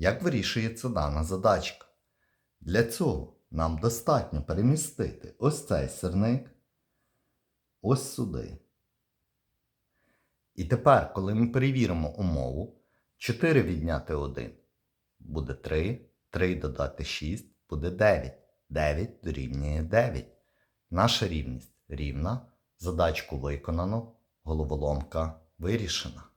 Як вирішується дана задачка? Для цього нам достатньо перемістити ось цей сирник ось сюди. І тепер, коли ми перевіримо умову, 4 відняти 1 буде 3, 3 додати 6 буде 9. 9 дорівнює 9. Наша рівність рівна. Задачку виконано, головоломка вирішена.